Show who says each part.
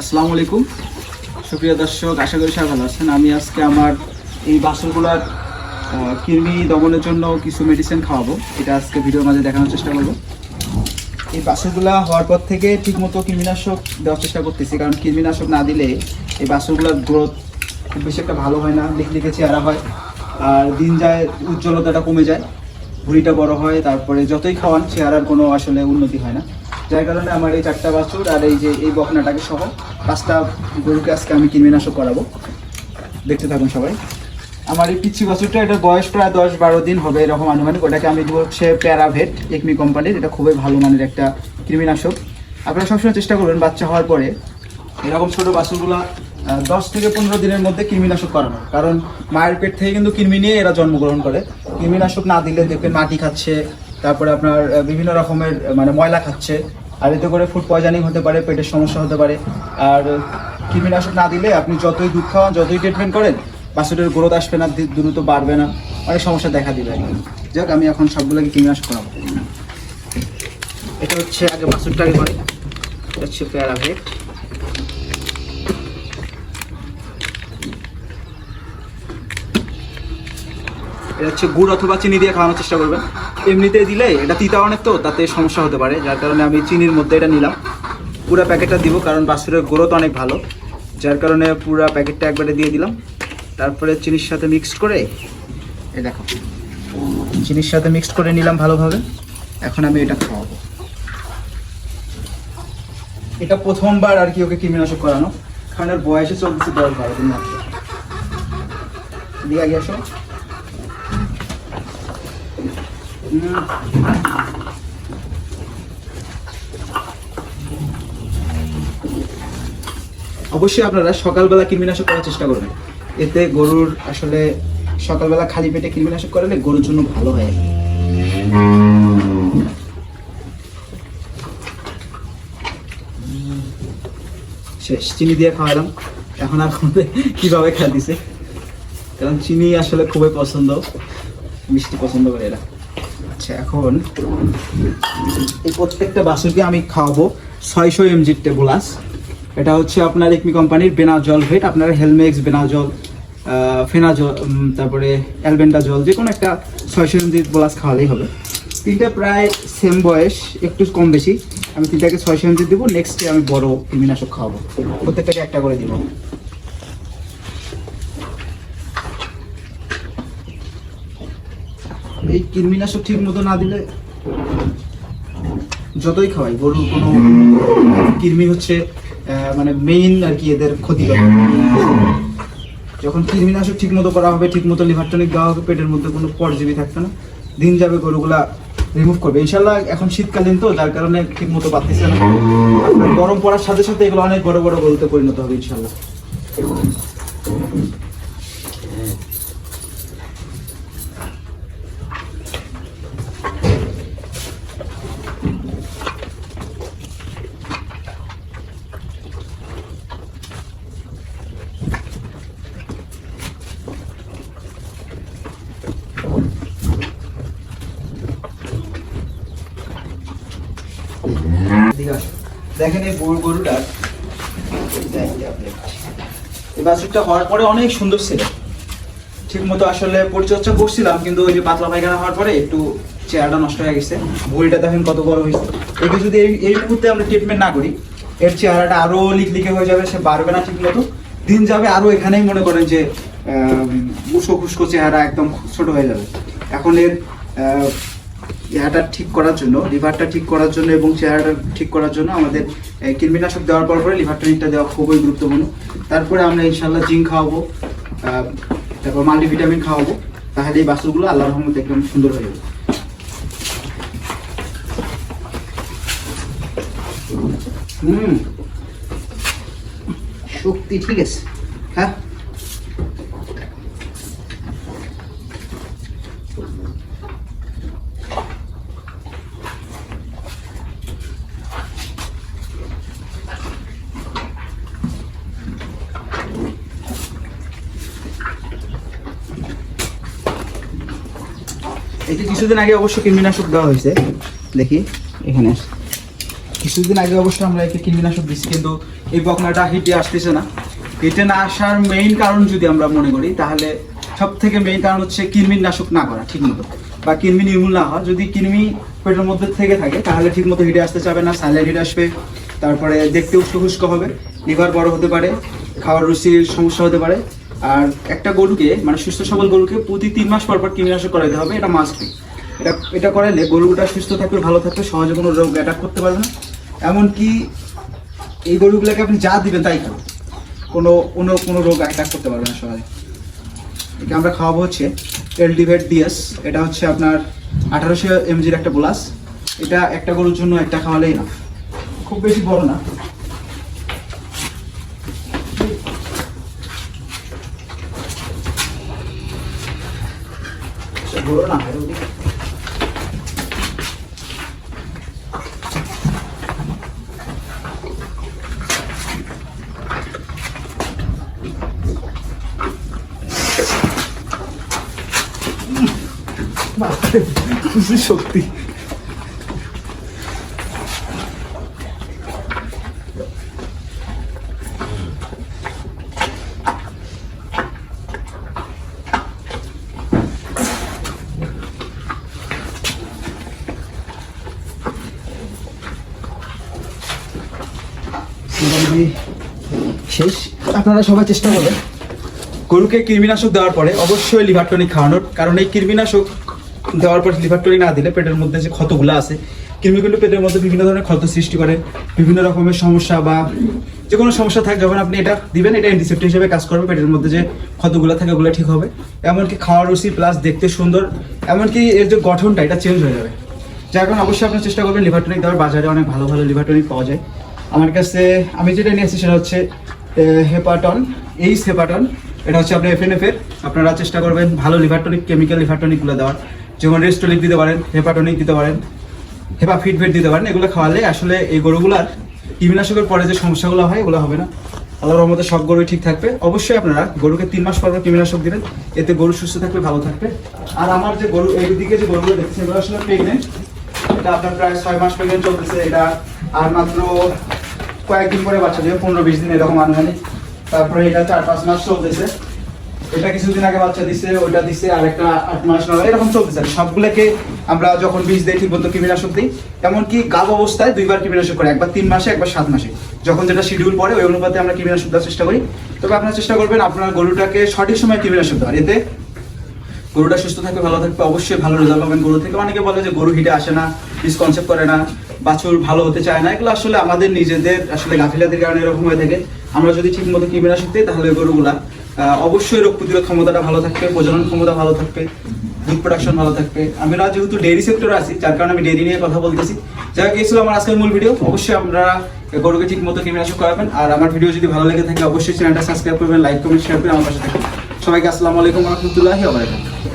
Speaker 1: আসসালামু আলাইকুম। সুপ্রিয় দর্শক, আশা করি সবাই ভালো আছেন। আমি আজকে আমার এই বাসনগুলোর কৃমি দমনের জন্য কিছু মেডিসিন খাওয়াবো। এটা আজকে ভিডিওর মাঝে দেখানোর চেষ্টা করব। এই বাসনগুলো হওয়ার পর থেকে ঠিকমতো কৃমিনাশক দেওয়ার চেষ্টা করতেছি। কারণ কৃমিনাশক না দিলে এই বাসনগুলোর গ্রোথ খুব বেশি একটা ভালো হয় না। লিখে লিখে চেহারা হয়। আর দিন যায়, উজ্জ্বলতাটা কমে যায়। ভুঁড়িটা বড় হয়। তারপরে যতই খাওয়ান, চেহারার কোনো আসলে উন্নতি হয় না। যার কারণে আমার এই চারটা বাছুর আর এই যে এই বকনাটাকে সহ পাঁচটা গরুকে আজকে আমি কৃমিনাশক করাবো। দেখতে থাকুন সবাই। আমার এই পিচ্ছি বাছুরটা এটার বয়স প্রায় দশ বারো দিন হবে এরকম আনুমানিক। ওটাকে আমি দেবো হচ্ছে প্যারাভেট একমি কোম্পানির। এটা খুবই ভালো মানের একটা কৃমিনাশক। আপনারা সবসময় চেষ্টা করবেন বাচ্চা হওয়ার পরে এরকম ছোটো বাছুরগুলো দশ থেকে পনেরো দিনের মধ্যে কৃমিনাশক করানো। কারণ মায়ের পেট থেকে কিন্তু কৃমি নিয়ে এরা জন্মগ্রহণ করে। কৃমিনাশক না দিলে দেখবেন মাটি খাচ্ছে, তারপরে আপনার বিভিন্ন রকমের মানে ময়লা খাচ্ছে। আর এতে করে ফুড পয়জনিং হতে পারে, পেটের সমস্যা হতে পারে। আর কৃমিনাশক না দিলে আপনি যতই দুধ খাওয়ান, যতই ট্রিটমেন্ট করেন বাছুরের গ্রোথ আসবে না দ্রুত বাড়বে না। অনেক সমস্যা দেখা দিবে। যাক, আমি এখন সবগুলোকে কৃমিনাশক করাবো। এটা হচ্ছে আগে বাছুরটাকে করে। এটা হচ্ছে প্যারাভেট। এটা হচ্ছে গুড় অথবা চিনি দিয়ে খাওয়ানোর চেষ্টা করবেন। এমনিতে দিলে, এটা তিতা অনেক তো, তাতে সমস্যা হতে পারে। যার কারণে আমি চিনির মধ্যে এটা নিলাম। পুরো প্যাকেটটা দিব, কারণ বাছুরের গ্রোথ অনেক ভালো। যার কারণে পুরো প্যাকেটটা একবারে দিয়ে দিলাম। তারপরে চিনির সাথে মিক্সড করে, এই দেখো, চিনির সাথে মিক্সড করে নিলাম ভালোভাবে। এখন আমি এটা খাওয়াবো। এটা প্রথমবার আর কি ওকে কৃমিনাশক করানো, কারণ ওর বয়সে চলতেছে দশ বারো দিন মাত্র। দিয়ে হুম। অবশ্যই আপনারা সকালবেলা কৃমিনাশক করার চেষ্টা করবেন। এতে গরুর আসলে সকালবেলা খালি পেটে কৃমিনাশক করালে গরুর জন্য ভালো হয়। শেষ, চিনি দিয়ে খাওয়ালাম। এখন আর কীভাবে খেয়া দিছে? কারণ চিনি আসলে খুবই পছন্দ, মিষ্টি পছন্দ করে এরা। আচ্ছা এখন প্রত্যেকটা বাছুরকে আমি খাওয়াবো ছয়শো এমজির টেবুলাস এটা হচ্ছে আপনার একমি কোম্পানির বেনাজল ভেট আপনার হেলমেক্স বেনাজল ফেনাজল তারপরে অ্যালবেন্ডাজল যে কোনো একটা ছয়শো এমজির বোলাস খাওয়ালেই হবে। তিনটা প্রায় সেম বয়স, একটু কম বেশি। আমি তিনটাকে ছয়শো এমজি দেবো নেক্সটে আমি বড় কৃমিনাশক খাওয়াবো। প্রত্যেকটাকে একটা করে দিব। এই কৃমিনাশক ঠিক মতো না দিলে যতই খাওয়াই, গরুর কোনো কৃমি হচ্ছে মানে মেইন আর কি এদের ক্ষতি করে। যখন কৃমিনাশক ঠিক মতো করা হবে, ঠিক মতো লিভার টনিক দেওয়া হবে, পেটের মধ্যে কোনো পরজীবী থাকবে না। দিন যাবে গরুগুলা রিমুভ করবে। ইনশাল্লাহ এখন শীতকালীন তো, যার কারণে ঠিক মতো পাচ্ছে না। গরম পড়ার সাথে সাথে এগুলো অনেক বড় বড় গরুতে পরিণত হবে ইনশাল্লাহ দেখেন এই গরু গরুটা। এই বাছুরটা হওয়ার পরে অনেক সুন্দর ছিল। ঠিক মতো আসলে পরিচর্যা করছিলাম, কিন্তু ওই যে পাতলা পায়খানা হওয়ার পরে একটু চেহারাটা নষ্ট হয়ে গেছে। ভুঁড়িটা দেখেন কত বড় হয়েছে। একে যদি এই এই মুহূর্তে আমরা ট্রিটমেন্ট না করি, এর চেহারাটা আরও লিকলিকে হয়ে যাবে, সে বাড়বে না ঠিক মতো দিন যাবে আরও এখানেই মনে করেন যে উস্কো খুস্কো চেহারা একদম ছোট হয়ে যাবে। এখন এর ইহাটা ঠিক করার জন্য, লিভারটা ঠিক করার জন্য এবং চেহারাটা ঠিক করার জন্য আমাদের কৃমিনাশক দেওয়ার পর পরে লিভার টনিকটা দেওয়া খুবই গুরুত্বপূর্ণ। তারপরে আমরা ইনশাল্লাহ জিঙ্ক খাওয়াবো তারপর মাল্টিভিটামিন খাওয়াবো তাহলে এই বাস্তুগুলো আল্লাহর রহমতে একদম সুন্দর হয়ে যাবে। হুম। শক্তি ঠিক আছে। হ্যাঁ? এই কিছুদিন আগে অবশ্য কৃমিনাশক দেওয়া হয়েছে। দেখি, এখানে কিছুদিন আগে অবশ্য আমরা একে কীটনাশক দিচ্ছি কিন্তু এই বকনাটা হিটে আসতেছে না। হিটে না আসার মেইন কারণ যদি আমরা মনে করি, তাহলে সব থেকে মেইন কারণ হচ্ছে কৃমির নাশক না করা ঠিক মতো বা কৃমি নির্মূল না হওয়া। যদি কৃমি পেটের মধ্যে থেকে থাকে, তাহলে ঠিক মতো হিটে আসতে চাবে না স্যালাইড হিট আসবে। তারপরে দেখতে খুস্কো হবে। লিভার বড় হতে পারে, খাওয়ার রুচির সমস্যা হতে পারে। আর একটা গরুকে মানে সুস্থ সবল গরুকে প্রতি তিন মাস পর পর কৃমিনাশক করাতে হবে, এটা মাস্ট এটা এটা করাইলে গরুটা সুস্থ থাকবে, ভালো থাকবে, সহজে কোনো রোগ অ্যাটাক করতে পারবে না। এমনকি এই গরুগুলোকে আপনি যা দিবেন তাই খাবে কোনো অন্য কোনো রোগ অ্যাটাক করতে পারবে না সহজে। এটা আমরা খাওয়াবো হচ্ছে এলডিভেট ডিএস এটা হচ্ছে আপনার আঠারোশো এমজির একটা বোলাস। এটা একটা গরুর জন্য একটা খাওয়ালেই না খুব বেশি বড় না। বড় না হয় ওদিকে। বাপরে, কি শক্তি মোটামুটি শেষ। আপনারা সবাই চেষ্টা করবেন। গরুকে কৃমিনাশক দেওয়ার পরে অবশ্যই লিভার টনিক খাওয়ানোর, কারণ এই কৃমিনাশক দেওয়ার পর লিভার টনিক না দিলে পেটের মধ্যে যে ক্ষতগুলো আছে, কৃমিগুলো পেটের মধ্যে বিভিন্ন ধরনের ক্ষত সৃষ্টি করে, বিভিন্ন রকমের সমস্যা বা যে কোনো সমস্যা থাকে যখন আপনি এটা দিবেন, এটা অ্যান্টিসেপ্টিক হিসেবে কাজ করবে, পেটের মধ্যে যে ক্ষতগুলো থাকে ওগুলো ঠিক হবে। এমনকি খাওয়ার রুচি প্লাস দেখতে সুন্দর, এমনকি এর যে গঠনটা, এটা চেঞ্জ হয়ে যাবে। যার কারণে অবশ্যই আপনার চেষ্টা করবেন লিভার টনিক দেওয়ার। বাজারে অনেক ভালো ভালো লিভার টনিক পাওয়া যায়। আমার কাছে, আমি যেটা নিয়ে এসেছি সেটা হচ্ছে হেপাটন এইস হেপাটন এটা হচ্ছে আপনার এফএনএফ এর। আপনারা চেষ্টা করবেন ভালো লিভার টনিক কেমিক্যাল লিভার টনিকগুলো দেওয়ার। যেমন রেস্টোলিক দিতে পারেন, হেপাটনিক দিতে পারেন, হেপা ফিটভেট দিতে পারেন, এগুলো খাওয়ালে আসলে এই গরুগুলার কীটনাশকের পরে যে সমস্যাগুলো হয়, এগুলো হবে না। আল্লাহর রহমতে সব গরুই ঠিক থাকবে। অবশ্যই আপনারা গরুকে তিন মাস পর কীটনাশক দিবেন। এতে গরু সুস্থ থাকবে, ভালো থাকবে। আর আমার যে গরু এইদিকে যে গরুগুলো দেখছেন, এগুলো আসলে প্রেগনেন্ট এটা আপনার প্রায় ছয় মাস প্রেগনেন্ট চলতেছে। এটা আর মাত্র কয়েকদিন পরে বাচ্চা দেবে, পনেরো বিশ দিন এরকম আনুমানিক। তারপরে এটা চার পাঁচ মাস চলতেছে। এটা কিছুদিন আগে বাচ্চা দিছে, ওইটা দিছে আর একটা আট মাস নয়, এরকম চলতেছে। সবগুলোকে আমরা যখন বীজ দিই ঠিক মতো কীটনাশক দিই। এমনকি গাব অবস্থায় দুইবার কীটনাশক করে, একবার তিন মাসে, একবার সাত মাসে। যখন যেটা শিডিউল পড়ে, ওই অনুপাতে আমরা কীটনাশক দেওয়ার চেষ্টা করি। তবে আপনারা চেষ্টা করবেন আপনার গরুটাকে সঠিক সময় কীটনাশক দেওয়ার। এতে গরুটা সুস্থ থাকবে, ভালো থাকবে, অবশ্যই ভালো রেজাল্ট পাবেন। গরু থেকে অনেকে বলে যে গরু হিটে আসে না মিসকনসেপ্ট করে না। বাছুর ভালো হতে চায় না, এগুলো আসলে আমাদের নিজেদের আসলে গাফিলাতির কারণে এরকম হয়ে থাকে। আমরা যদি ঠিক মতো কীটনাশক দিই, তাহলে গরুগুলা অবশ্যই রোগ প্রতিরোধ ক্ষমতাটা ভালো থাকবে, প্রজনন ক্ষমতা ভালো থাকবে, দুধ প্রোডাকশন ভালো থাকবে। আমরা যেহেতু ডেইরি সেক্টরে আছি, যার কারণে আমি ডেইরি নিয়ে কথা বলতেছি। হোক ছিল আমার আজকের মূল ভিডিও অবশ্যই আমরা গরুকে ঠিক মতো কীটনাশক করাবেন। আর আমার ভিডিও যদি ভালো লেগে থাকে, অবশ্যই চ্যানেলটা সাবস্ক্রাইব করবেন লাইক কমেন্ট শেয়ার করে আমার থাকবেন। সবাইকে আসসালামু আলাইকুম রহমতুল্লাহি ওয়া বারাকাতুহু।